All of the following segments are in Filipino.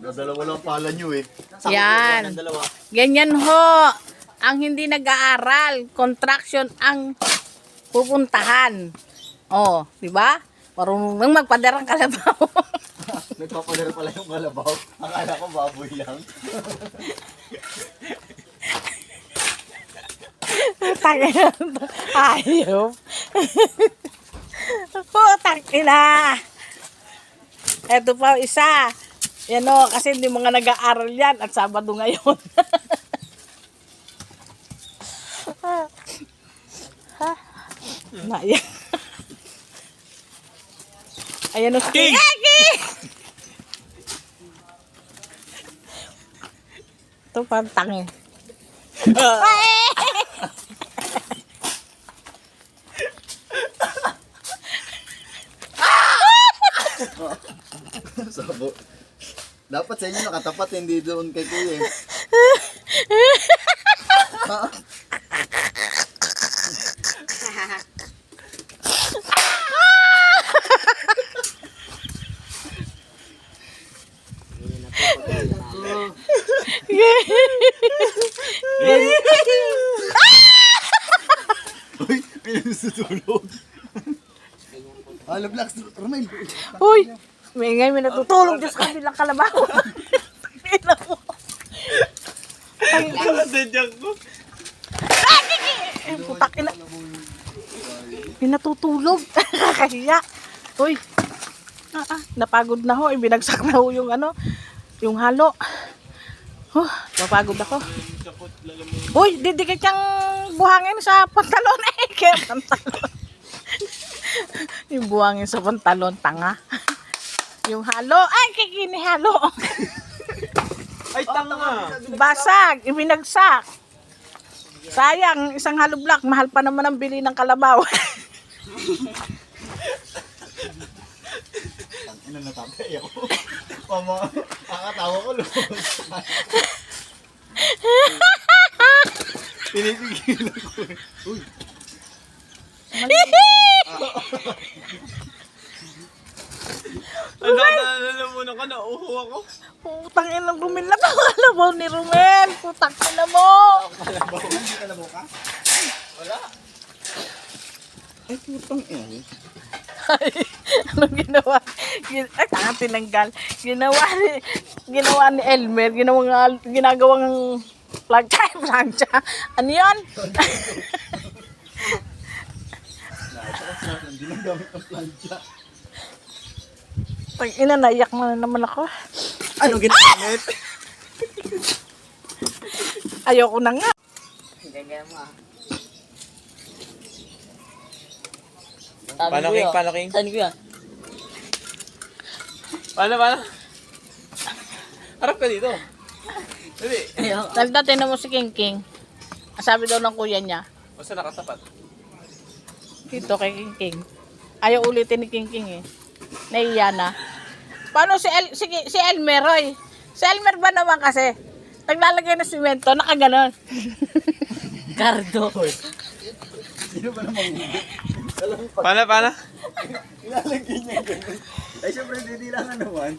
Dadalawa lang pala nyo eh. Yan. Dalawa. Ganyan ho. Ang hindi nag-aaral, contraction ang pupuntahan. Oh, di ba? Marunong nang magpaderang kalabaw. Nagpapadara pala yung kalabaw. Akala ko baboy lang. Tangina. Ayop. Putang ina. Eto pa isa. Yan o, kasi hindi mga nag-aaral yan at Sabado ngayon. Na, yan. Ayan o. King! Ito parang tangi. Sabo. Dapat sa inyo nakatapat, hindi doon kay kuya eh. Uy, pinagsusutulog. Halo Blacks, Romel. Uy! May ngay, may natutulog dyan sa kabilang kalabaw. Tingnan mo. Ay, Sadyang ko. ay, putak ina. May natutulog. Kakahiya. Uy. Ah, ah, napagod na ho. Ibinagsak na ho yung ano, yung halo. Huh, napagod ako. Uy, didikit yung buhangin sa pantalon eh. Kaya pantalon. yung buhangin sa pantalon, tanga. Yung halo, ay, kikini halo. Ay, tanga nga. Basag, ibinagsak. Sayang, isang halo block, mahal pa naman ang bili ng kalabaw. Ano natatay ako? Mama, kakatawa ko lumabas. Pinipigilan ko. Uy, Ano, ano, muna ka, nauho ako. Putang ina, rumel na to. Kalabaw ni Rumel. Putang ina mo. kalabaw. Hindi kalabaw ka? Wala. Ay, putang eh. Ay, anong ginawa? Gin Ay, tanga tinanggal. Ginawa ni, ginawa ni Elmer, ginawa, ginagawang plancha, plancha. Ano yan? Hindi na gamit ng plancha. Tang ina, naiyak na naman ako. Ano ginamit? Ayoko na nga. Paano, King? Paano, King? Saan ko yan? Paano, paano? Harap ka dito. Dali. Talda, tinan mo si King King. Sabi daw ng kuya niya, Basta nakasapat. dito kay King King. Ayaw ulitin ni King King eh. Naiya na. Paano si, El, si, si Elmer, oy? Si Elmer ba naman kasi? Naglalagay ng simento, nakaganon. Gardo. Sino ba hindi? Pag Paano, paano? ilalagay niya ganun. Ay, syempre, hindi lang naman.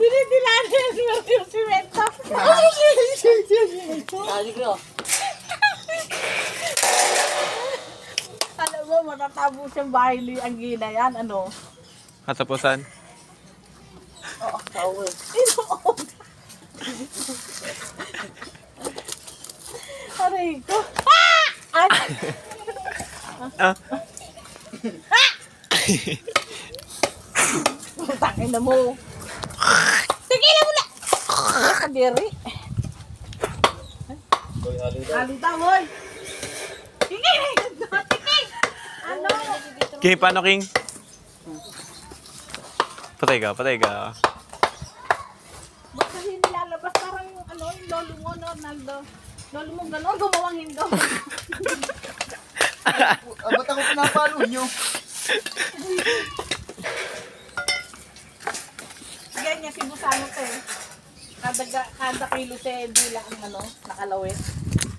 Dinidilaan niya yung yung simento. Sabi ko, Alam mo, matatapos yung bahay ni Angina yan, ano? Katapusan. eh. Inoon. Aray ko. Ah! Ah. Tangin na mo. Mo na. Kadiri. Halo daw, hoy. Tigil. Tigil. Ano? King, paano, King? Patay ka, patay ka. Ba't kasi nilalabas parang ano, yung lolo mo, no, Naldo. Lolo mo gano'n, gumawang hindo. Ah, ba't ako pinapalo nyo? Ganyan, si Busano to eh. Kada, ga- kada kilo sa dila ang ano, nakalawit.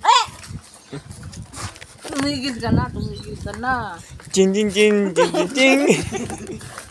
Eh! Tumigil ka na, tumigil ka na. Ching, ching, ching, ching, ching, ching.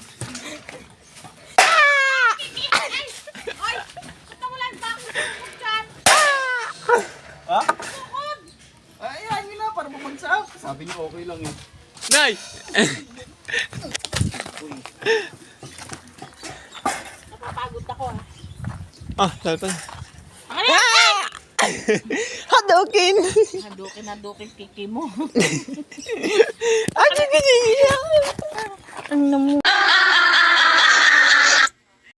Sabi niyo okay lang eh. Nay! Napapagod ako ah. Ah, dahil pala. Ang ano? Ah! Hadokin! Hadokin, hadokin, kiki mo. Ang namu...